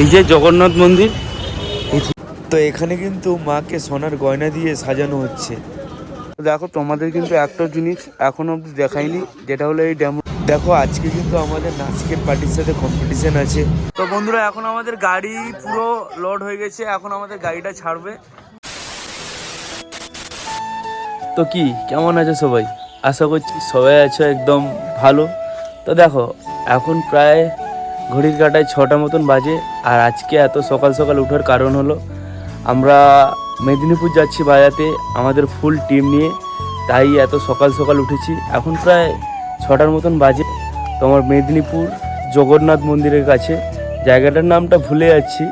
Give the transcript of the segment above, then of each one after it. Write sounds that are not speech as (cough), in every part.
এই যে জগন্নাথ মন্দির। তো এখানে কিন্তু মাকে সোনার গয়না দিয়ে সাজানো হচ্ছে। দেখো তোমাদের কিন্তু একটা জিনিস এখনও অব্দি দেখাইনি যেটা হলো এই ডেমো দেখো আজকে কিন্তু আমাদের নাচকের পার্টির সাথে কম্পিটিশন আছে। তো বন্ধুরা এখন আমাদের গাড়ি পুরো লোড হয়ে গেছে এখন আমাদের গাড়িটা ছাড়বে। তো কি কেমন আছে সবাই? আশা করছি সবাই আছো একদম ভালো। তো দেখো এখন প্রায় ঘড়ির কাটায় ছটা মতন বাজে আর আজকে এত সকাল সকাল উঠার কারণ হলো, আমরা মেদিনীপুর যাচ্ছি বাজাতে, আমাদের ফুল টিম নিয়ে, তাই এত সকাল সকাল উঠেছি। এখন প্রায় ছটার মতন বাজে। তোমার মেদিনীপুর জগন্নাথ মন্দিরের কাছে, জায়গাটার নামটা ভুলে যাচ্ছি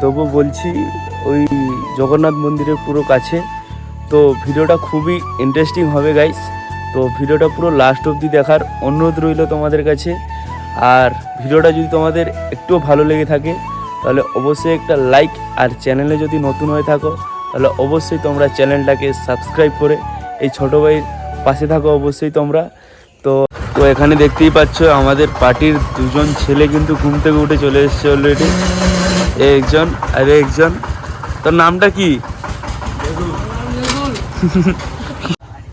তবু বলছি ওই জগন্নাথ মন্দিরের পুরো কাছে। তো ভিডিওটা খুবই ইন্টারেস্টিং হবে গাইস তো ভিডিওটা পুরো লাস্ট অবধি দেখার অনুরোধ রইল তোমাদের কাছে। আর ভিডিওটা যদি তোমাদের একটুও ভালো লেগে থাকে তাহলে অবশ্যই একটা লাইক আর চ্যানেলে যদি নতুন হয়ে থাকো তাহলে অবশ্যই তোমরা চ্যানেলটাকে সাবস্ক্রাইব করে এই ছোটো ভাইয়ের পাশে থাকো অবশ্যই তোমরা। তো তো এখানে দেখতেই পাচ্ছ আমাদের পার্টির দুজন ছেলে কিন্তু ঘুম থেকে উঠে চলে এসছে অলরেডি একজন আর একজন তোর নামটা কি? (laughs)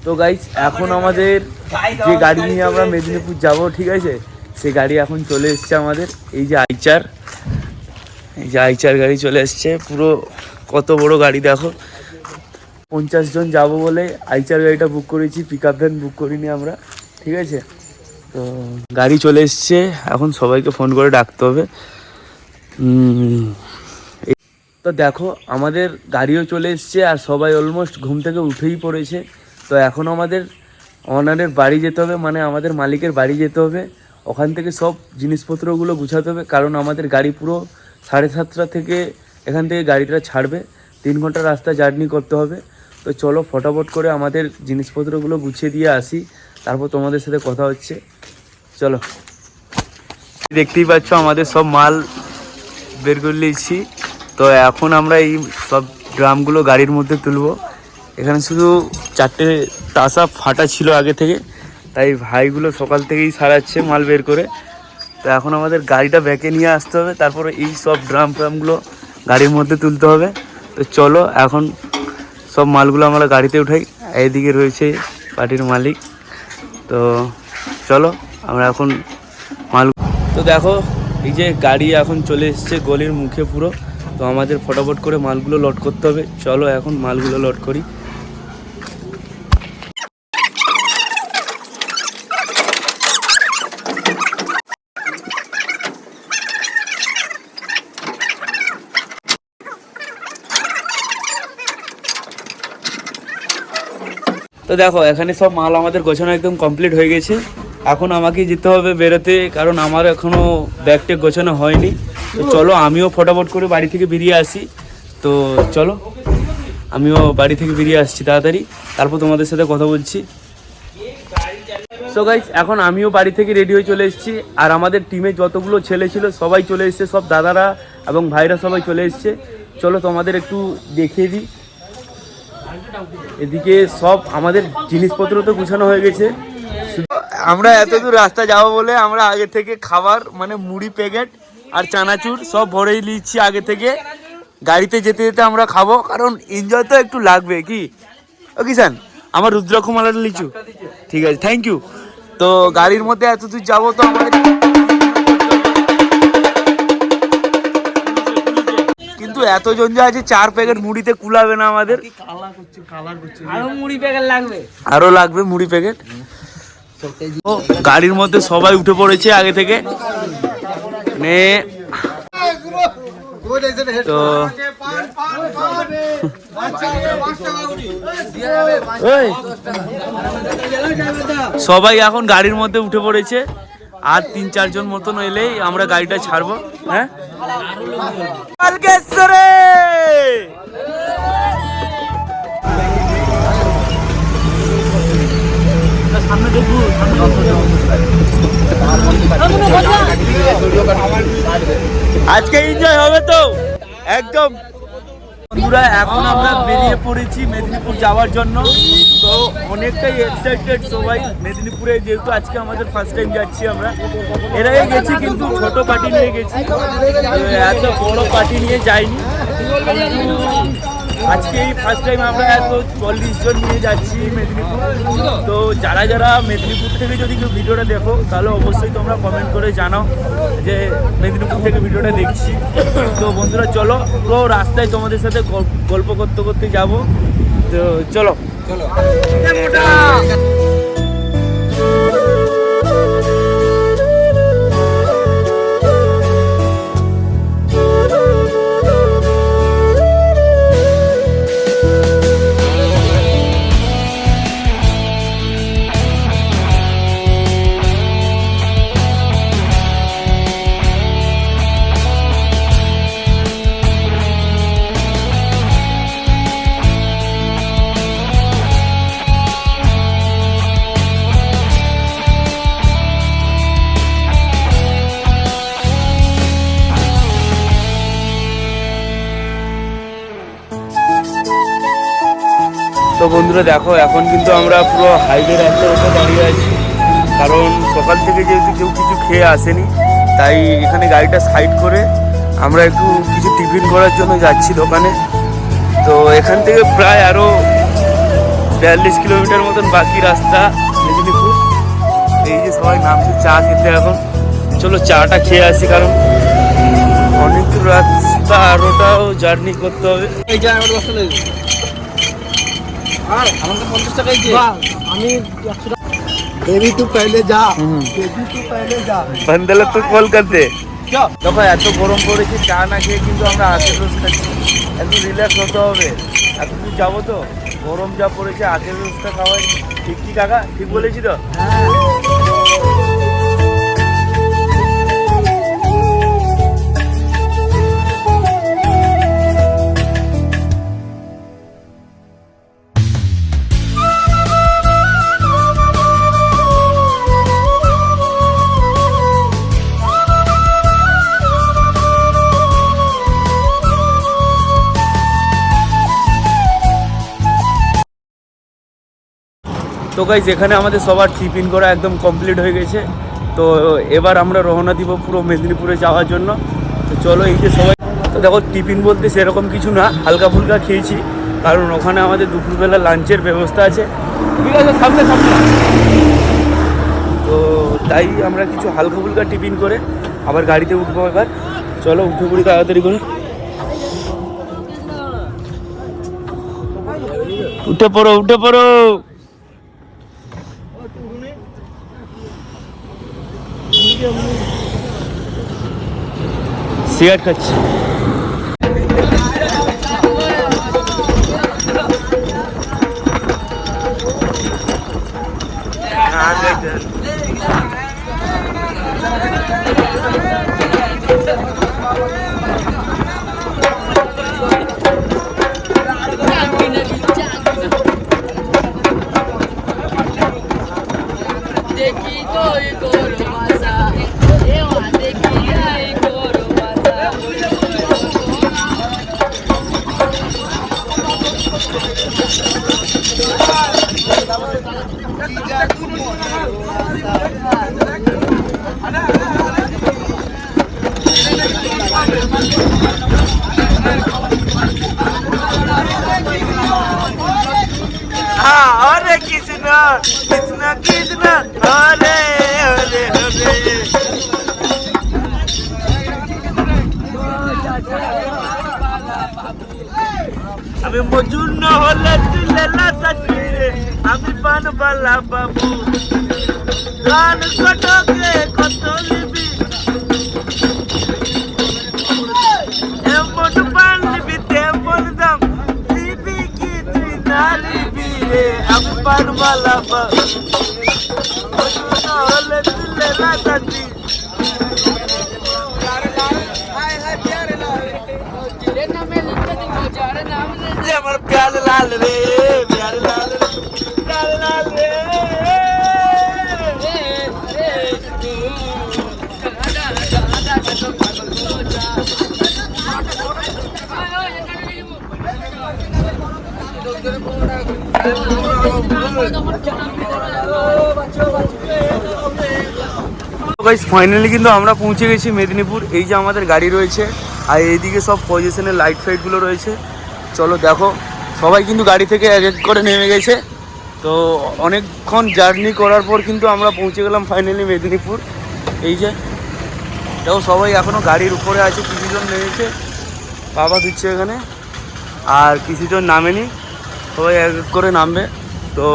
তো গাইস এখন আমাদের যে গাড়ি নিয়ে আমরা মেদিনীপুর যাব ঠিক আছে? সেই গাড়ি এখন চলে এসছে আমাদের। এই যে আইচার, এই যে আইচার গাড়ি চলে এসছে। পুরো কত বড় গাড়ি দেখো। পঞ্চাশ জন যাব বলে আইচার গাড়িটা বুক করেছি পিক আপ ভ্যান বুক করিনি আমরা, ঠিক আছে? তো গাড়ি চলে এসছে, এখন সবাইকে ফোন করে ডাকতে হবে। তো দেখো, আমাদের গাড়িও চলে এসছে আর সবাই অলমোস্ট ঘুম থেকে উঠেই পড়েছে। তো এখন আমাদের অনারের বাড়ি যেতে হবে মানে আমাদের মালিকের বাড়ি যেতে হবে। ওখান থেকে সব জিনিসপত্রগুলো গুছাতে হবে, কারণ আমাদের গাড়ি পুরো সাড়ে সাতটা থেকে এখান থেকে গাড়িটা ছাড়বে। তিন ঘণ্টা রাস্তা জার্নি করতে হবে। তো চলো ফটাফট করে আমাদের জিনিসপত্রগুলো গুছিয়ে দিয়ে আসি। তারপর তোমাদের সাথে কথা হচ্ছে। চলো। দেখতেই পাচ্ছ আমাদের সব মাল বের করে নিয়েছি। তো এখন আমরা এই সব ড্রামগুলো গাড়ির মধ্যে তুলব। এখানে শুধু চারটে তাসা ফাটা ছিল আগে থেকে। তাই ভাইগুলো সকাল থেকেই সারাচ্ছে মাল বের করে। তো এখন আমাদের গাড়িটা ব্যাকে নিয়ে আসতে হবে, তারপরে এই সব ড্রাম ফ্রামগুলো গাড়ির মধ্যে তুলতে হবে। তো চলো এখন সব মালগুলো আমরা গাড়িতে উঠাই। এইদিকে রয়েছে পার্টির মালিক। তো চলো আমরা এখন মাল তো দেখো, এই যে গাড়ি এখন চলে এসছে গলির মুখে পুরো। তো আমাদের ফটাফট করে মালগুলো লোড করতে হবে। চলো এখন মালগুলো লোড করি। দেখো, এখানে সব মাল আমাদের গোছানো একদম কমপ্লিট হয়ে গেছে। এখন আমাকে যেতে হবে বেরোতে, কারণ আমার এখনও ব্যাগ ট্যাগ গোছানো হয়নি। তো চলো, আমিও ফটাফট করে বাড়ি থেকে বেরিয়ে আসি। তো চলো, আমিও বাড়ি থেকে বেরিয়ে আসছি তাড়াতাড়ি। তারপর তোমাদের সাথে কথা বলছি। সো গাইস এখন আমিও বাড়ি থেকে রেডি হয়ে চলে এসেছি। আর আমাদের টিমে যতগুলো ছেলে ছিল, সবাই চলে এসছে, সব দাদারা এবং ভাইরা সবাই চলে এসছে। চলো তোমাদের একটু দেখিয়ে দিই। এদিকে সব আমাদের জিনিসপত্র তো গুছানো হয়ে গেছে। আমরা এত দূর রাস্তা যাব বলে আমরা আগে থেকে খাবার মানে মুড়ি, প্যাকেট আর চানাচুর সব ভরেই নিচ্ছি আগে থেকে। গাড়িতে যেতে যেতে আমরা খাব, কারণ এনজয় তো একটু লাগবে, কি? ও কিষান, আমার রুদ্রকুমারের লিচু। ঠিক আছে থ্যাংক ইউ তো গাড়ির মধ্যে এত দূর যাব তো আমাদের কিন্তু এতজন যে আছে চার প্যাকেট মুড়িতে কুলাবে না আমাদের। আরও মুড়ি প্যাকেট লাগবে। আরও লাগবে মুড়ি প্যাকেট। ও গাড়ির মধ্যে সবাই উঠে পড়েছে আগে থেকে। নে। তো সবাই এখন গাড়ির মধ্যে উঠে পড়েছে। আর তিন চারজন মতন এলেই আমরা গাড়িটা ছাড়বো হ্যাঁ? আজকে এনজয় হবে তো? একদম। বন্ধুরা এখন আমরা বেরিয়ে পড়েছি মেদিনীপুর যাওয়ার জন্য। তো অনেকটাই এক্সাইটেড সবাই মেদিনীপুরে, যেহেতু আজকে আমাদের ফার্স্ট টাইম যাচ্ছি আমরা। এর আগে গেছি কিন্তু ছোট পার্টি নিয়ে গেছি। এত বড় পার্টি নিয়ে যাইনি। আজকে এই ফার্স্ট টাইম আমরা এত চল্লিশ জন নিয়ে যাচ্ছি মেদিনীপুর। তো যারা যারা মেদিনীপুর থেকে যদি কেউ ভিডিওটা দেখো তাহলে অবশ্যই তোমরা কমেন্ট করে জানাও যে মেদিনীপুর থেকে ভিডিওটা দেখছি। তো বন্ধুরা চলো পুরো রাস্তায় তোমাদের সাথে গল- গল্প করতে করতে যাব। তো চলো। চলো। তো বন্ধুরা দেখো, এখন কিন্তু আমরা পুরো হাইওয়ে রাস্তার উপর দাঁড়িয়ে আছি। কারণ সকাল থেকে যেহেতু কেউ কিছু খেয়ে আসেনি, তাই এখানে গাড়িটা সাইড করে আমরা একটু কিছু টিফিন করার জন্য যাচ্ছি দোকানে। তো এখান থেকে প্রায় আরও বিয়াল্লিশ কিলোমিটার মতন বাকি রাস্তা, মেদিনীপুর। এই যে সবাই নামছে, চা খেতে এখন। চলো চাটা খেয়ে আসি, কারণ অনেক রাস্তা আরোটাও জার্নি করতে হবে। এই যে আমার আর আমাকে পঞ্চাশ টাকাই দিয়ে আমি একশো টাকা বেবি তুই পেলে যা। বেবি তুই পেলে যা। বান্দালা তো কল করতে দেখো এত গরম পড়েছে চা না খেয়ে কিন্তু আমরা আর্থের রোজ খাচ্ছি। একটু রিল্যাক্স হতে হবে। এত দূর যাব তো? গরম যা পড়েছে আশেপাশটা খাওয়াই। ঠিক কি কাকা? ঠিক বলেছি তো? হ্যাঁ। গাইজ এখানে আমাদের সবার টিফিন করা একদম কমপ্লিট হয়ে গেছে। তো এবার আমরা রওনা দিব পুরো মেদিনীপুরে যাওয়ার জন্য। তো চলো এই যে সবাই তো দেখো টিফিন বলতে সেরকম কিছু না, হালকা ফুলকা খেয়েছি। কারণ ওখানে আমাদের দুপুরবেলা লাঞ্চের ব্যবস্থা আছে। ঠিক আছে, সামনে সামনে। তো তাই আমরা কিছু হালকা ফুলকা টিফিন করে আবার গাড়িতে উঠবো এবার। চলো, উঠে পড়ি তাড়াতাড়ি করে। উঠে পড়ো উঠে পড়ো। সিগারেট খাচ্ছি দেখি কৃষ্ণ কৃষ্ণ হরে হরে হরে আমি মজুর না হলে তুই লেলা রে আমি পানবালা বাবু গান কটকে কত লিবি এমন পান লিবি তেমন দাম লিবি কি তুই না লিবি রে আমি পানবালা বাবু মজুর না হলে তুই লেলা সাথী জিরে নামে লিখতে দিব যার নাম রে যে আমার ফাইনালি কিন্তু আমরা পৌঁছে গেছি মেদিনীপুর। এই যে আমাদের গাড়ি রয়েছে, আর এইদিকে সব পজিশনের লাইট ফাইটগুলো রয়েছে। চলো দেখো, সবাই কিন্তু গাড়ি থেকে এক এক করে নেমে গেছে। তো অনেকক্ষণ জার্নি করার পর কিন্তু আমরা পৌঁছে গেলাম ফাইনালি মেদিনীপুর। এই যে, দেখো সবাই এখনও গাড়ির উপরে আছে, কিছুজন নেমেছে। বাবা দিচ্ছে এখানে, আর কিছুজন নামেনি। সবাই এক এক করে নামবে। তো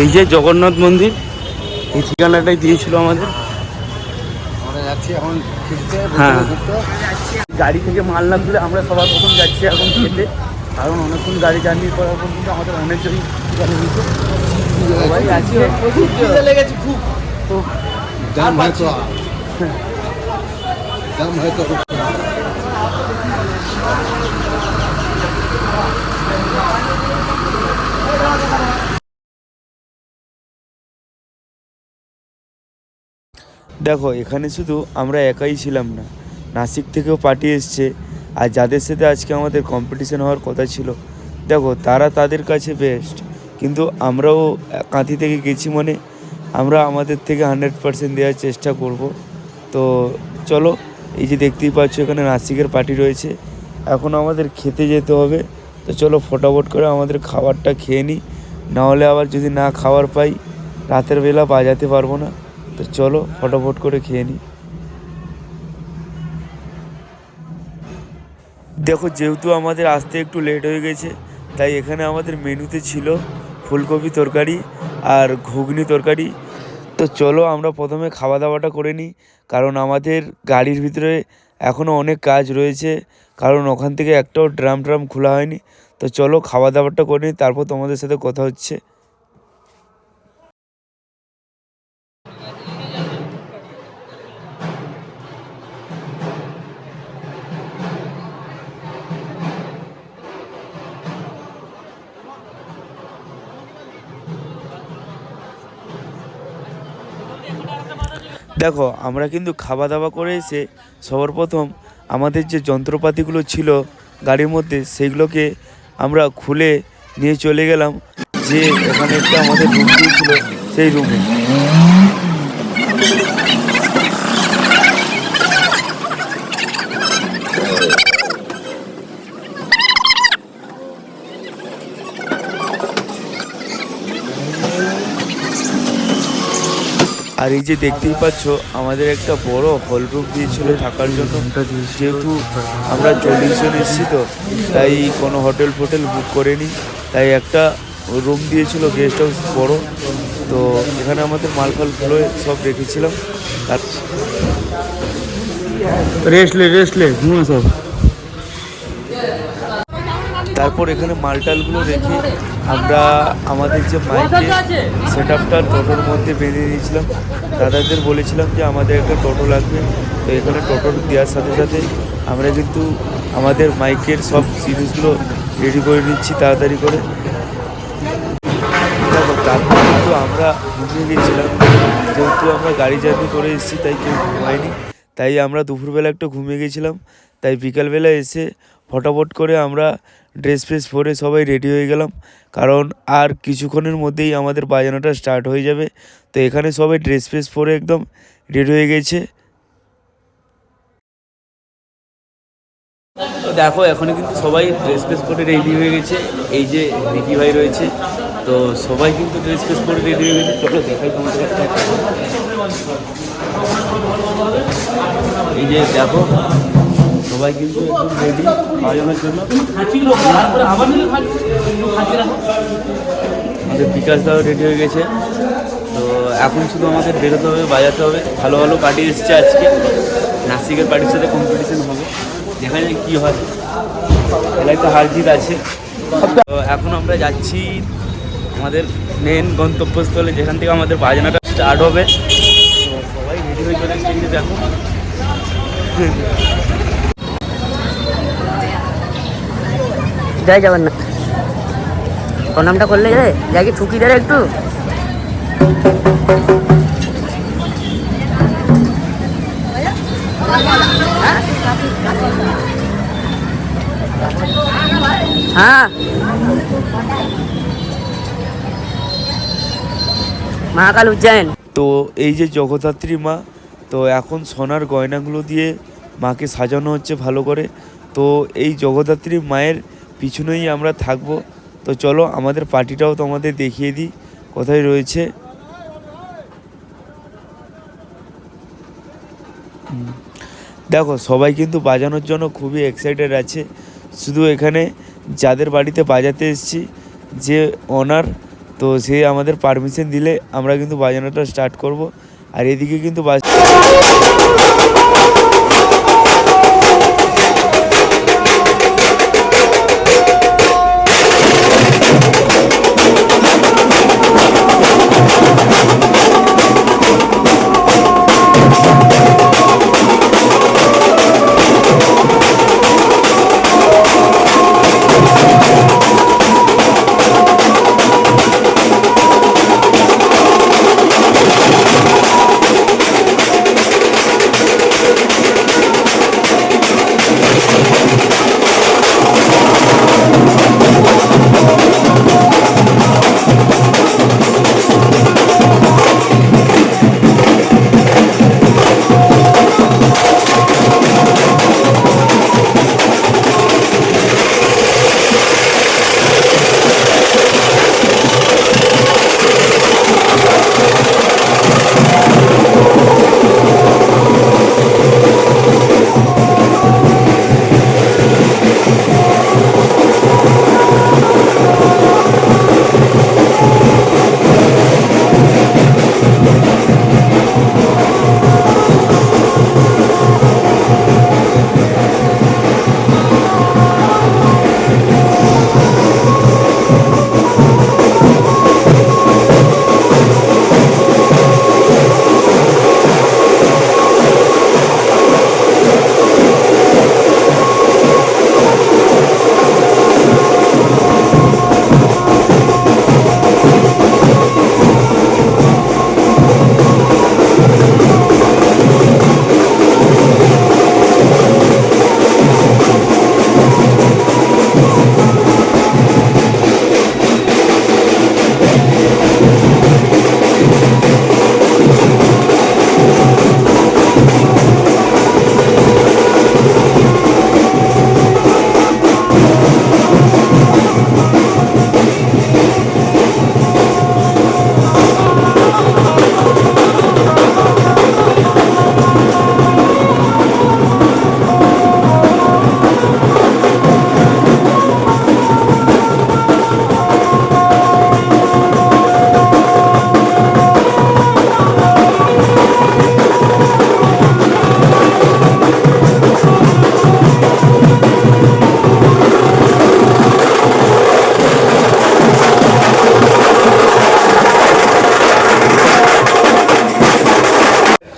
এই যে জগন্নাথ মন্দির এই ঠিকানাটাই দিয়েছিল আমাদের। হ্যাঁ। গাড়ি থেকে মাল না তুলে আমরা সবার প্রথম যাচ্ছি এখন খেতে। কারণ অনেকক্ষণ গাড়ি জার্নি করার পর কিন্তু আমাদের অনেকজনই সবাই আছে লেগেছে খুব। তো হয়তো দাম হয়তো দেখো, এখানে শুধু আমরা একাই ছিলাম না, নাসিক থেকেও পার্টি এসছে, আর যাদের সাথে আজকে আমাদের কম্পিটিশন হওয়ার কথা ছিল, দেখো, তারা তাদের কাছে বেস্ট কিন্তু আমরাও কাঁথি থেকে গেছি মানে আমরা আমাদের থেকে হান্ড্রেড পার্সেন্ট দেওয়ার চেষ্টা করব। তো চলো, এই যে দেখতেই পাচ্ছ এখানে নাসিকের পার্টি রয়েছে, এখন আমাদের খেতে যেতে হবে। তো চলো ফটাফট করে আমাদের খাবারটা খেয়ে নিই। নাহলে আবার যদি না খাবার পাই, রাতের বেলা বাজাতে পারব না। তো চলো ফটাফট করে খেয়ে নিই। দেখো, যেহেতু আমাদের আসতে একটু লেট হয়ে গেছে, তাই এখানে আমাদের মেনুতে ছিল ফুলকপি তরকারি আর ঘুগনি তরকারি। তো চলো আমরা প্রথমে খাওয়া দাওয়াটা করে নিই, কারণ আমাদের গাড়ির ভিতরে এখনও অনেক কাজ রয়েছে, কারণ ওখান থেকে একটাও ড্রাম ট্রাম খোলা হয়নি। তো চলো খাওয়া দাওয়াটা করে নিই, তারপর তোমাদের সাথে কথা হচ্ছে। দেখো, আমরা কিন্তু খাওয়া দাওয়া করে এসে সবার প্রথম আমাদের যে যন্ত্রপাতিগুলো ছিল গাড়ির মধ্যে, সেগুলোকে আমরা খুলে নিয়ে চলে গেলাম যে ওখানে একটা আমাদের রুম ছিল, সেই রুমে আর এই যে দেখতেই পাচ্ছ, আমাদের একটা বড় হল রুম দিয়েছিল থাকার জন্য। যেহেতু আমরা চল্লিশ জন এসেছি তো, তাই কোনো হোটেল ফোটেল বুক করেনি। তাই একটা রুম দিয়েছিল গেস্ট হাউস বড়। তো এখানে আমাদের মাল ফাল ফালগুলো সব রেখেছিলাম। তার রেস্ট লে রেস্ট লে, ঘুমো সব। তারপর এখানে মালটালগুলো রেখে আমরা আমাদের যে মাইকের সেট আপটা টোটোর মধ্যে বেঁধে দিয়েছিলাম। দাদাদের বলেছিলাম যে আমাদের একটা টোটো লাগবে। তো এখানে টোটো দেওয়ার সাথে সাথে আমরা কিন্তু আমাদের মাইকের সব জিনিসগুলো রেডি করে নিচ্ছি তাড়াতাড়ি করে। তারপর কিন্তু আমরা ঘুমিয়ে গেছিলাম যেহেতু আমরা গাড়ি জার্নি করে এসেছি তাই কেউ ঘুমায়নি। তাই আমরা দুপুরবেলা একটু ঘুমিয়ে গেছিলাম তাই বিকালবেলা এসে ফটাফট করে আমরা ড্রেস ফ্রেস পরে সবাই রেডি হয়ে গেলাম। কারণ আর কিছুক্ষণের মধ্যেই আমাদের বাজানোটা স্টার্ট হয়ে যাবে। তো এখানে সবাই ড্রেস ফ্রেস পরে একদম রেডি হয়ে গেছে। তো দেখো, এখনই কিন্তু সবাই ড্রেস ফ্রেস পরে রেডি হয়ে গেছে। এই যে দিদি ভাই রয়েছে, তো সবাই কিন্তু ড্রেস ফ্রেস পরে রেডি হয়ে গেছে। চলো দেখাই তোমাদের। এই যে দেখো সবাই কিন্তু একদম রেডি বাজানোর জন্য। আমাদের বিকাশ দাও রেডি হয়ে গেছে। তো এখন শুধু আমাদের বেরোতে হবে বাজাতে হবে। ভালো ভালো পার্টি এসছে আজকে। নাসিকের পার্টির সাথে কম্পিটিশন হবে। দেখা যায় কী হয়। এলাকায় তো হার জিত আছে। তো এখন আমরা যাচ্ছি আমাদের মেন গন্তব্যস্থলে যেখান থেকে আমাদের বাজনাটা স্টার্ট হবে। তো সবাই রেডি হয়ে চলে দেখো। জয় জগন্নাথ প্রণামটা করলে যায় যাই কি ঠুকি দেয় একটু। হ্যাঁ। মহাকাল উজ্জয়ন। তো এই যে জগদ্ধাত্রী মা, তো এখন সোনার গয়নাগুলো দিয়ে মাকে সাজানো হচ্ছে ভালো করে। তো এই জগদ্ধাত্রী মায়ের পিছনেই আমরা থাকব। তো চলো, আমাদের পার্টিটাও তোমাদের দেখিয়ে দিই, কোথায় রয়েছে। দেখো, সবাই কিন্তু বাজানোর জন্য খুবই এক্সাইটেড আছে। শুধু এখানে যাদের বাড়িতে বাজাতে এসেছি, যে ওনার তো সে আমাদের পারমিশন দিলে আমরা কিন্তু বাজানোটা স্টার্ট করব। আর এদিকে কিন্তু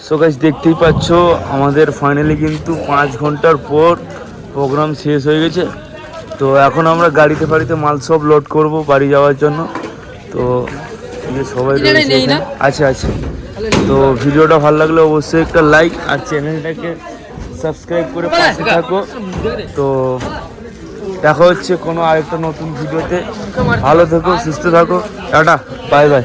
সো গাইস দেখতেই পাচ্ছ আমাদের ফাইনালি কিন্তু পাঁচ ঘণ্টার পর প্রোগ্রাম শেষ হয়ে গেছে। তো এখন আমরা গাড়িতে ফাড়িতে মাল সব লোড করব বাড়ি যাওয়ার জন্য। তো সবাই আছে আছে। তো ভিডিওটা ভালো লাগলে অবশ্যই একটা লাইক আর চ্যানেলটাকে সাবস্ক্রাইব করে পাশে থাকো। তো দেখা হচ্ছে কোনো আরেকটা নতুন ভিডিওতে। ভালো থেকো সুস্থ থাকো। Tata bye bye